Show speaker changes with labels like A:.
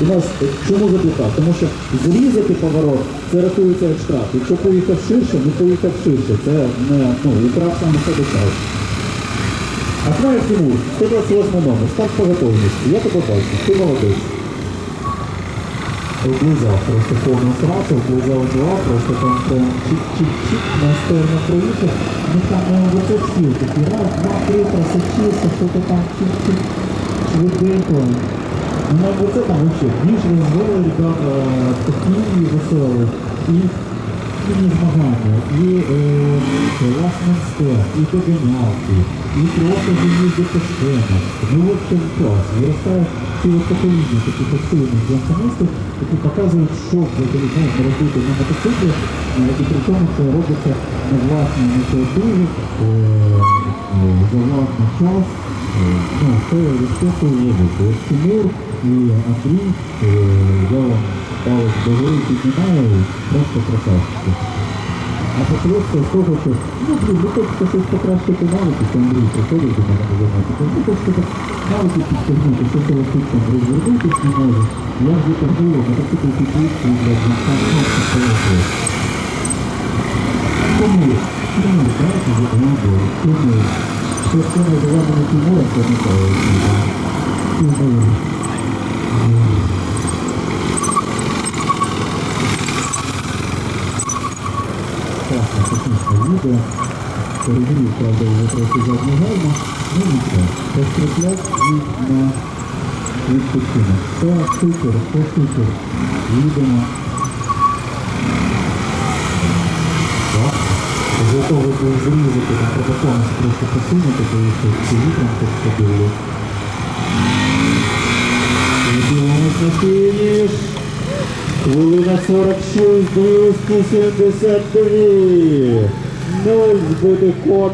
A: У нас е, чому запікав? Тому що зрізати поворот це рахується як штраф. Якщо поїхав ширше, не поїхав ширше. Це не ну, украв саме себе час. А знаєш, Тимур, 128 номер, старт по готовності. Я тебе бачу, ти молодець. Облизав, просто повну срацу, облизав два, просто там прям чик-чик-чик, на сторону проїхав. Ну там ну, вот это стиль такий, раз, два, три, просочився, що-то там чик-чик, швиденько. На вообще, більш розвели ребята такі веселі. І і змагання, і е, ласменство, і догонялки, і просто заїзди по сценах. Ну, в общем, клас. Виростає ціле покоління таких активних гонконистів, які показують, що взагалі можна робити на мотоциклі, е, і при тому це робиться на власній ініціативі, е, е, за власний час. Е, Ну, це робити. Ось Тимур і Андрій, е, я вам палець догори піднімаю, просто красавчики. А по-просто того, що, ну, блін, ви хочете щось покращити навики, що Андрій приходить до мене на заняття, ви хочете навики підтягнути, що це летить там розвернутись не може. Я ж діти було, мотоцикл підвищує, для ну, це все. Тому, тому, знаєте, вже відео, тому, що це називаємо Тимуром, це не того, Тимур. технічне відео. Перевірив, правда, вже трохи задню гальму. Ну нічого. Постріляв і на відпочинок. Все супер, все супер. Їдемо. Готовий був зрізати, там протокольно трошки посунути, тому що ці вітром так ходили. Дивимось на фініш. Хвилина 46, 272. Ноль збитих кон.